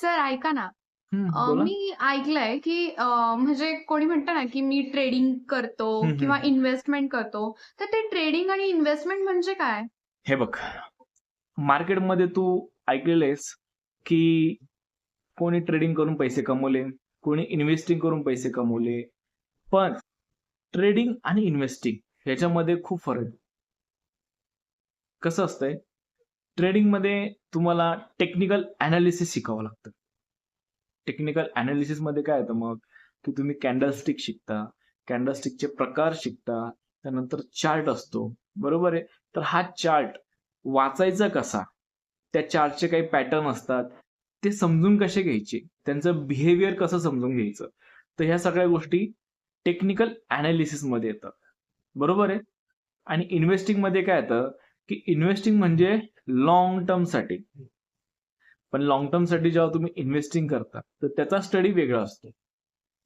Sir ऐका ना, अ, बोला. मी ऐकलंय की अ, म्हणजे कोणी म्हणतं ना, की मी ट्रेडिंग करतो किंवा. इन्व्हेस्टमेंट करतो. तर ते ट्रेडिंग आणि इन्व्हेस्टमेंट म्हणजे काय? हे बघ, मार्केटमध्ये तू ऐकलेलं आहेस, की कोणी ट्रेडिंग करून पैसे कमवले, कोणी इन्व्हेस्टिंग करून पैसे कमवले. पण ट्रेडिंग आणि इन्व्हेस्टिंग ह्याच्यामध्ये खूप फरक आहे. कसं असतंय, ट्रेडिंगमध्ये तुम्हाला टेक्निकल अनालिसिस शिकावं लागतं. टेक्निकल अनालिसिसमध्ये काय येतं मग, की तुम्ही कॅन्डलस्टिक शिकता, कॅन्डलस्टिकचे प्रकार शिकता, त्यानंतर चार्ट असतो, बरोबर आहे? तर हा चार्ट वाचायचा कसा? त्या चार्टचे काही पॅटर्न असतात, ते समजून कसे घ्यायचे? त्यांचं बिहेवियर कसं समजून घ्यायचं? तर ह्या सगळ्या गोष्टी टेक्निकल अनालिसिसमध्ये येतात, बरोबर आहे? आणि इन्व्हेस्टिंगमध्ये काय येतं, की इन्व्हेस्टिंग म्हणजे लाँग टर्मसाठी. पण लाँग टर्मसाठी जेव्हा तुम्ही इन्व्हेस्टिंग करता, तर त्याचा स्टडी वेगळा असतो.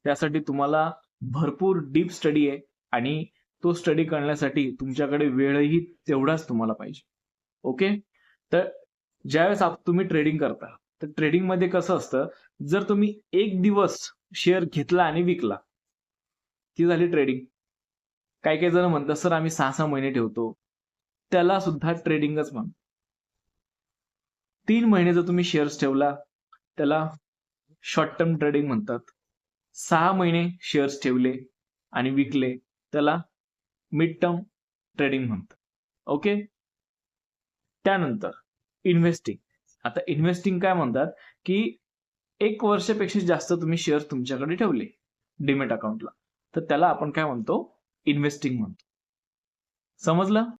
त्यासाठी तुम्हाला भरपूर डीप स्टडी आहे आणि तो स्टडी करण्यासाठी तुमच्याकडे वेळही तेवढाच तुम्हाला पाहिजे. ओके? तर ज्यावेळेस तुम्ही ट्रेडिंग करता, तर ट्रेडिंगमध्ये कसं असतं, जर तुम्ही एक दिवस शेअर घेतला आणि विकला, ती झाली ट्रेडिंग. काही-काही जण म्हणतात, "सर आम्ही 6-6 महिने ठेवतो." त्याला सुद्धा ट्रेडिंगच म्हणतात. 3 महिने जर तुम्ही शेअर्स ठेवला, त्याला शॉर्ट टर्म ट्रेडिंग म्हणतात. सहा महिने शेअर्स ठेवले आणि विकले, त्याला मिड टर्म ट्रेडिंग म्हणतात. ओके? त्यानंतर इन्व्हेस्टिंग. आता इन्व्हेस्टिंग काय म्हणतात, की एक वर्षापेक्षा जास्त तुम्ही शेअर्स तुमच्याकडे ठेवले डीमॅट अकाउंटला, तर त्याला आपण काय म्हणतो, इन्व्हेस्टिंग म्हणतो. समजलं?